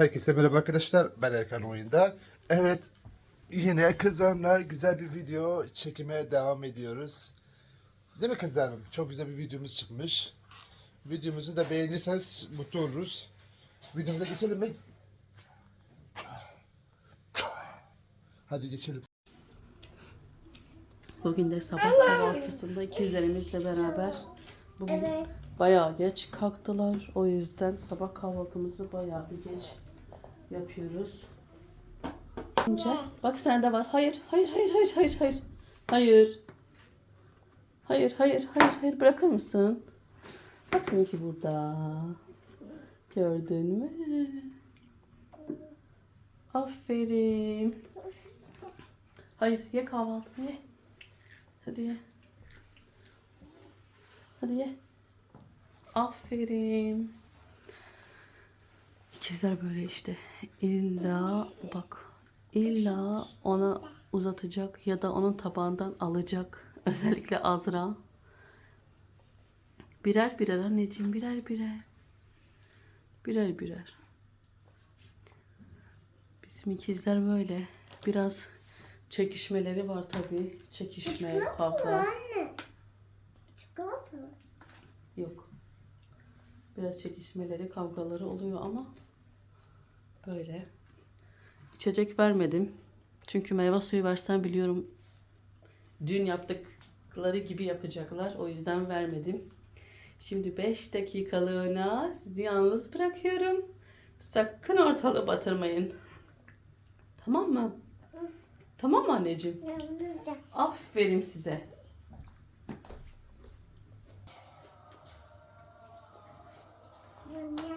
Herkese merhaba arkadaşlar. Ben Erkan Oyunda. Evet. Yine kızlarla güzel bir video çekime devam ediyoruz. Değil mi kızlarım? Çok güzel bir videomuz çıkmış. Videomuzu da beğenirseniz mutlu oluruz. Videomuza geçelim mi? Hadi geçelim. Bugün de sabah kahvaltısında ikizlerimizle beraber bugün Evet. bayağı geç kalktılar. O yüzden sabah kahvaltımızı bayağı bir geç yapıyoruz. Önce, bak sende var. Hayır, hayır, hayır, hayır, hayır, hayır. Hayır. Hayır, hayır, hayır, hayır. Bırakır mısın? Bak seninki burada. Gördün mü? Aferin. Hayır, ye kahvaltını ye. Hadi ye. Hadi ye. Aferin. İkizler böyle işte. İlla bak. İlla ona uzatacak ya da onun tabağından alacak. Özellikle Azra. Birer birer anneciğim birer birer. Birer birer. Bizim ikizler böyle. Biraz çekişmeleri var tabii. Çekişme, kavga. Anne. Çikolata mı? Yok. Biraz çekişmeleri, kavgaları oluyor ama böyle. İçecek vermedim. Çünkü meyve suyu versen biliyorum dün yaptıkları gibi yapacaklar. O yüzden vermedim. Şimdi 5 dakikalığına sizi yalnız bırakıyorum. Sakın ortalığı batırmayın. Tamam mı? Tamam mı anneciğim? Aferin size. Anne.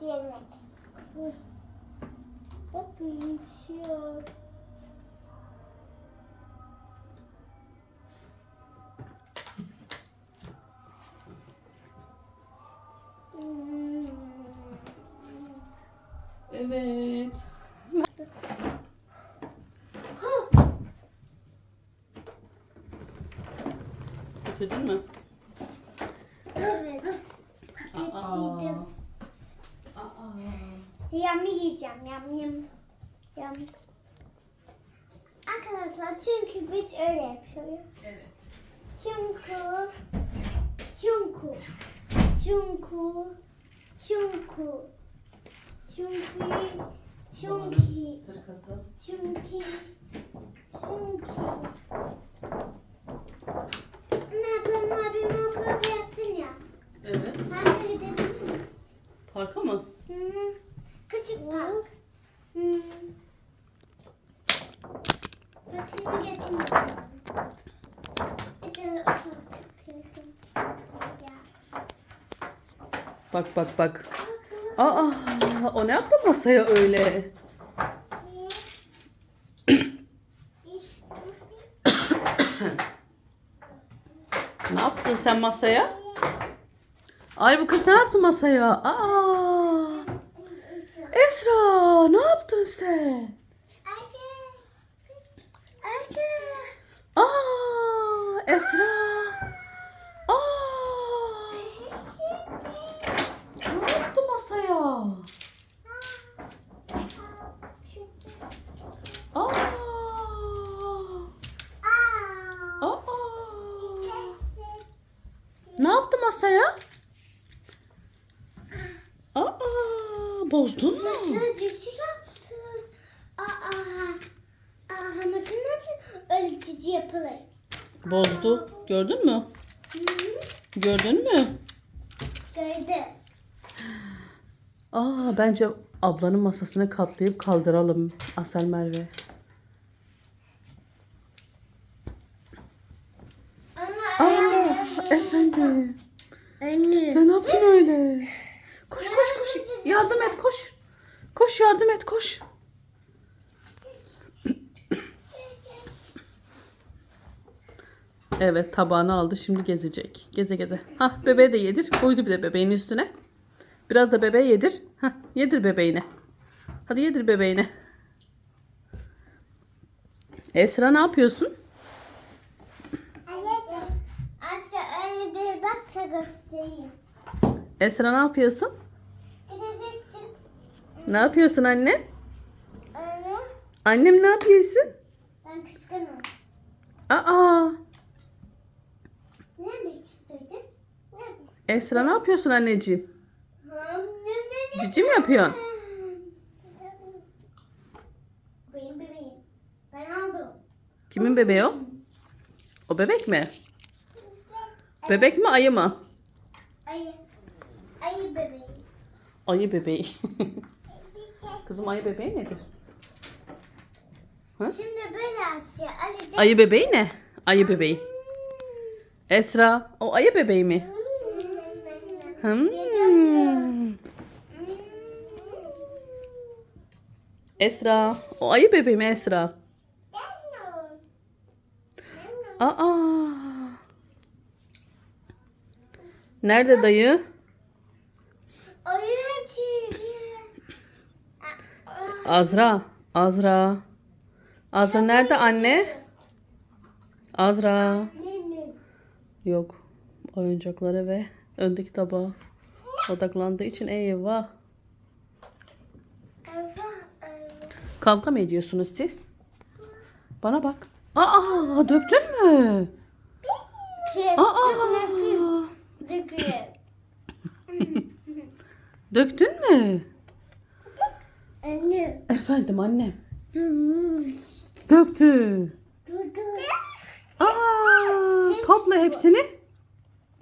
yemek. Bak. Hmm. Evet. Bitirdin mi? Evet. Aa. Yummy yiyeceğim. Yum yum. Yum. Arkadaşlar çünkü biz öyle yapıyoruz. Evet. Çünkü çünkü çünkü çünkü çünkü çünkü çünkü çünkü Anne ben abime okula bıraktın ya. Evet. Parka gidebilir miyiz? Parka mı? Hı hı. Küçük park. Hı. Bakayım getirmedim. Bak bak bak. Aa, o ne yaptı masaya öyle? Ne yaptın sen masaya? Ay bu kız ne yaptı masaya? Aa! Esra ne yaptın sen? Aa! Esra! Aa! Ne yaptı masaya? Aa! Aa! Ne yaptı masaya? Aa! Bozdun mu? Dizi yaptı. Aa, aa, Hamat'ın nasıl öyle dizi yapılır? Bozdu. Gördün mü? Hı hı. Gördün mü? Gördüm. Aa bence ablanın masasını katlayıp kaldıralım Asel Merve. Ama öyle? Anne. Sen ne yaptın öyle? Yardım et koş. Koş yardım et koş. Evet tabağını aldı şimdi gezecek. Geze geze. Hah bebeğe de yedir. Koydu bir de bebeğin üstüne. Biraz da bebeğe yedir. Hah yedir bebeğine. Hadi yedir bebeğine. Esra ne yapıyorsun? Anne. Asya öyle değil. Bak sana göstereyim. Esra ne yapıyorsun? Gideceksin. Ne yapıyorsun anne? Öyle. Annem ne yapıyorsun? Ben kıskanım. Aa, Ne demek istedin? Esra ne yapıyorsun anneciğim? Ne? Ne? Cici mi yapıyorsun? Benim bebeğim. Ben aldım. Kimin bebeği o? O bebek mi? Bebek mi ayı mı? Ayı. Ayı bebeği. Ayı bebeği. Kızım ayı bebeği nedir? Şimdi böyle Asya. Ayı bebeği ne? Ayı bebeği. Esra o ayı bebeği mi? Hmm. Esra o ayı bebeği mi Esra? Aa. Nerede dayı? Ayı Azra. Azra. Azra nerede anne? Azra. Yok. Oyuncakları ve öndeki tabağa odaklandığı için eyvah. Kavga mı ediyorsunuz siz? Bana bak. Aa döktün mü? Aa döktün mü? Anne. Efendim annem. Döktü. Aa topla hepsini.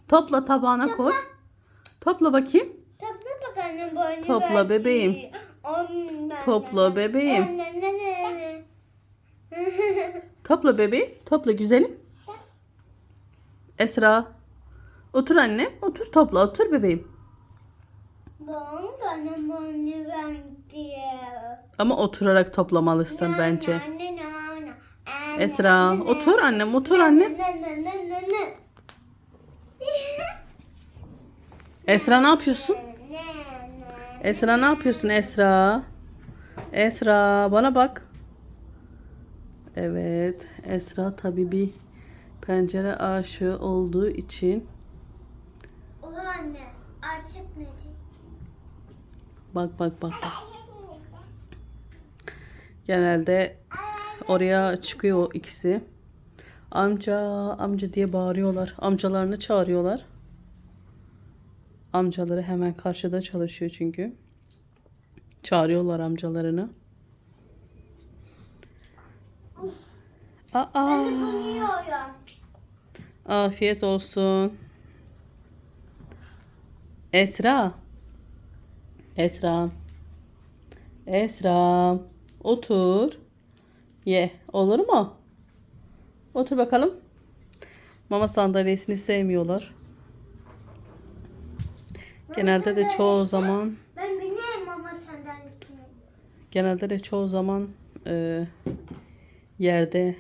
Topla tabağına koy. Topla bakayım. Topla bak anne böyle. Topla bebeğim. Topla bebeğim. Topla bebeğim. Topla güzelim. Esra. Otur anne. Otur topla. Otur bebeğim. Bana annem bana verdi. Ama oturarak toplamalısın bence. Anne, anne, anne. Esra. Otur annem. Otur anne. Ne, ne, ne, ne, ne. Esra ne yapıyorsun? Esra ne yapıyorsun Esra? Esra bana bak. Evet. Esra tabii bir pencere aşığı olduğu için O anne. Açık ne bak bak bak. bak. Genelde oraya çıkıyor ikisi. Amca, amca diye bağırıyorlar. Amcalarını çağırıyorlar. Amcaları hemen karşıda çalışıyor çünkü. Çağırıyorlar amcalarını. Aa, afiyet olsun. Esra. Esra. Esra. Otur. Ye. Olur mu? Otur bakalım. Mama sandalyesini sevmiyorlar. Genelde de çoğu zaman Ben bineyim mama sandalyesine. genelde de çoğu zaman e, yerde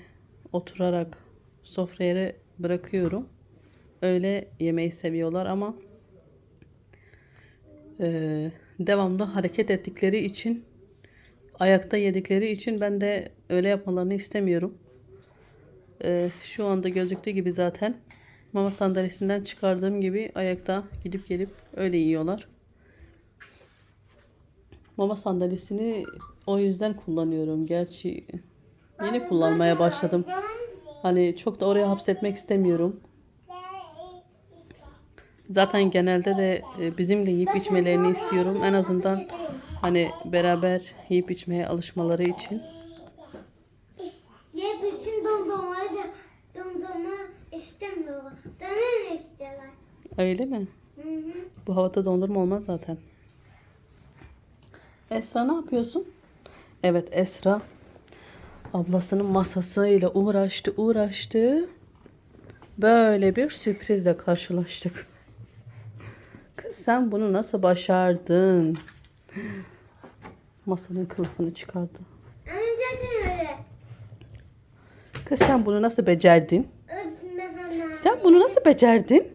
oturarak sofraya bırakıyorum. Öyle yemeği seviyorlar ama e, devamlı hareket ettikleri için ayakta yedikleri için ben de öyle yapmalarını istemiyorum. E, şu anda gözüktüğü gibi zaten mama sandalyesinden çıkardığım gibi ayakta gidip gelip öyle yiyorlar. Mama sandalyesini o yüzden kullanıyorum. Gerçi yeni kullanmaya başladım. Hani çok da oraya hapsetmek istemiyorum. Zaten genelde de e, bizimle yiyip içmelerini istiyorum. En azından hani beraber yiyip içmeye alışmaları için. Bütün dondurmayı da dondurma istemiyorlar. Ne istiyorlar? Öyle mi? Hı hı. Bu havada dondurma olmaz zaten. Esra ne yapıyorsun? Evet Esra ablasının masasıyla uğraştı uğraştı. böyle bir sürprizle karşılaştık. Sen bunu nasıl başardın? Masanın kılıfını çıkardı. Kız sen bunu nasıl becerdin? Sen bunu nasıl becerdin?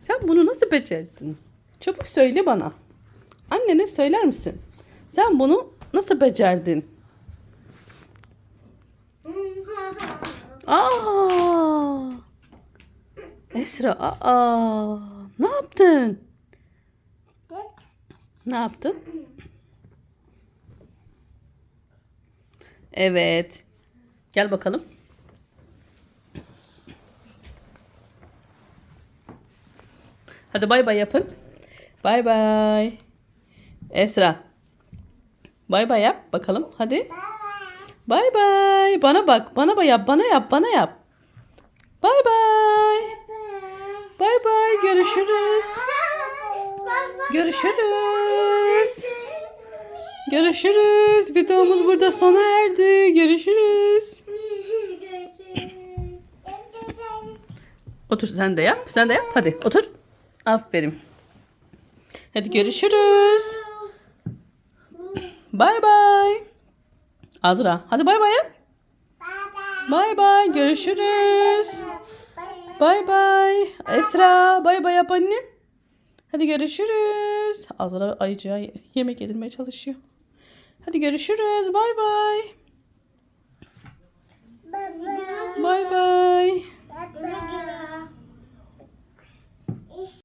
Sen bunu nasıl becerdin? Çabuk söyle bana. Annene söyler misin? Sen bunu nasıl becerdin? Aa! Esra, aa! Ne yaptın? Ne yaptın? Evet. Gel bakalım. Hadi bay bay yapın. Bay bay. Esra. Bay bay yap bakalım. Hadi. Bay bay. Bana bak. Bana bay yap. Bana yap. Bana yap. Bay bay. Bay bay. Görüşürüz. Görüşürüz. Görüşürüz. Videomuz burada sona erdi. Görüşürüz. Otur sen de yap. Sen de yap. Hadi otur. Aferin. Hadi görüşürüz. Bay bay. Azra. Hadi bay bay. Bay bay. Görüşürüz. Bay bay. Esra. Bay bay yap annem. Hadi görüşürüz. Azra ayıcığa yemek yedirmeye çalışıyor. Hadi görüşürüz. Bay bay. Bay bay.